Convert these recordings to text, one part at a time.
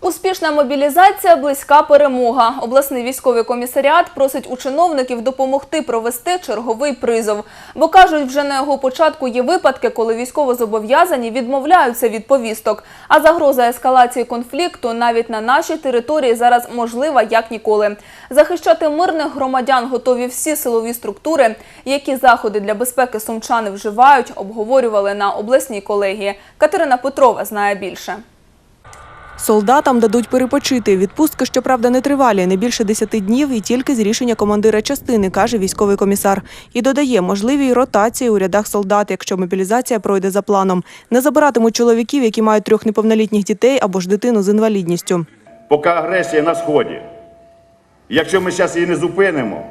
Успішна мобілізація близька перемога. Обласний військовий комісаріат просить у чиновників допомогти провести черговий призов. Бо кажуть, вже на його початку є випадки, коли військовозобов'язані відмовляються від повісток. А загроза ескалації конфлікту навіть на нашій території зараз можлива як ніколи. Захищати мирних громадян готові всі силові структури. Які заходи для безпеки сумчани вживають, обговорювали на обласній колегії. Катерина Петрова знає більше. Солдатам дадуть перепочити. Відпустки, щоправда, не тривалі, не більше 10 днів і тільки з рішення командира частини, каже військовий комісар. І додає, можливі й ротації у рядах солдат, якщо мобілізація пройде за планом. Не забиратимуть чоловіків, які мають трьох неповнолітніх дітей або ж дитину з інвалідністю. поки агресія на сході. Якщо ми зараз її не зупинимо,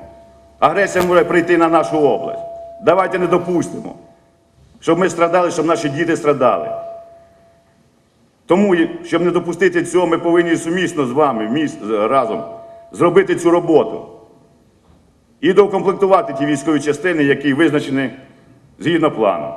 агресія може прийти на нашу область. Давайте не допустимо, щоб ми страдали, щоб наші діти страдали. Тому, щоб не допустити цього, ми повинні сумісно з вами з- разом зробити цю роботу і доукомплектувати ті військові частини, які визначені згідно плану.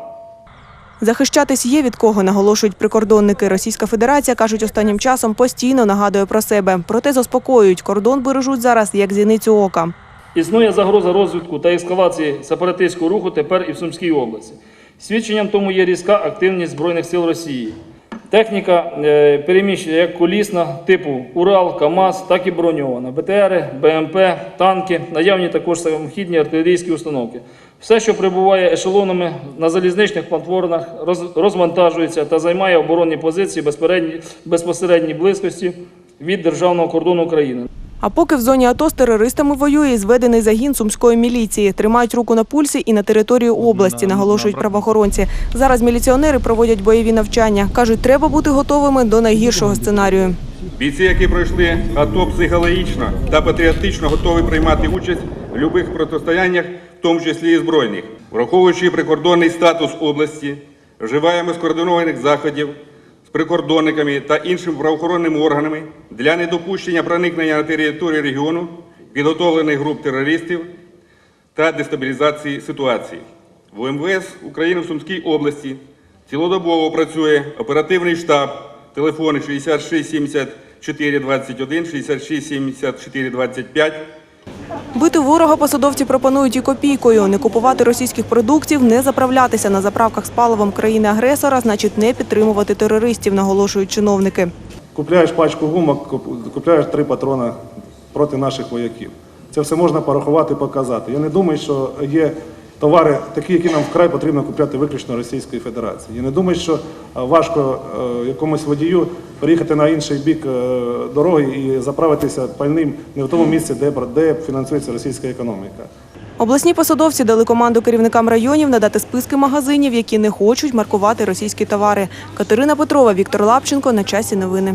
Захищатись є від кого, наголошують прикордонники. Російська Федерація, кажуть, останнім часом постійно нагадує про себе. Проте заспокоюють, кордон бережуть зараз як зіницю ока. Існує загроза розвитку та ескалації сепаратистського руху тепер і в Сумській області. Свідченням тому є різка активність Збройних сил Росії. Техніка е, переміщення як колісна, типу Урал, КАМАЗ, так і броньована. БТРи, БМП, танки, наявні також самохідні артилерійські установки. Все, що прибуває ешелонами на залізничних платформах, роз- розвантажується та займає оборонні позиції безпосередній близькості від державного кордону України. А поки в зоні АТО з терористами воює зведений загін сумської міліції. Тримають руку на пульсі і на території області, наголошують правоохоронці. Зараз міліціонери проводять бойові навчання. Кажуть, треба бути готовими до найгіршого сценарію. Бійці, які пройшли АТО психологічно та патріотично готові приймати участь в будь-яких протистояннях, в тому числі і збройних. Враховуючи прикордонний статус області, вживаємо скоординованих заходів прикордонниками та іншими правоохоронними органами для недопущення проникнення на територію регіону підготовлених груп терористів та дестабілізації ситуації. В МВС України в Сумській області цілодобово працює оперативний штаб, телефони 66 74 21, 66 74 25, Бити ворога посадовці пропонують і копійкою. Не купувати російських продуктів, не заправлятися на заправках з паливом країни-агресора, значить не підтримувати терористів, наголошують чиновники. Купляєш пачку гумок, куп- купляєш три патрони проти наших вояків. Це все можна порахувати, показати. Я не думаю, що є товари такі, які нам вкрай потрібно купляти виключно Російської Федерації. Я не думаю, що е, важко е, якомусь водію переїхати на інший бік е, дороги і заправитися пальним не в тому місці, де, де фінансується російська економіка. Обласні посадовці дали команду керівникам районів надати списки магазинів, які не хочуть маркувати російські товари. Катерина Петрова, Віктор Лапченко. На часі новини.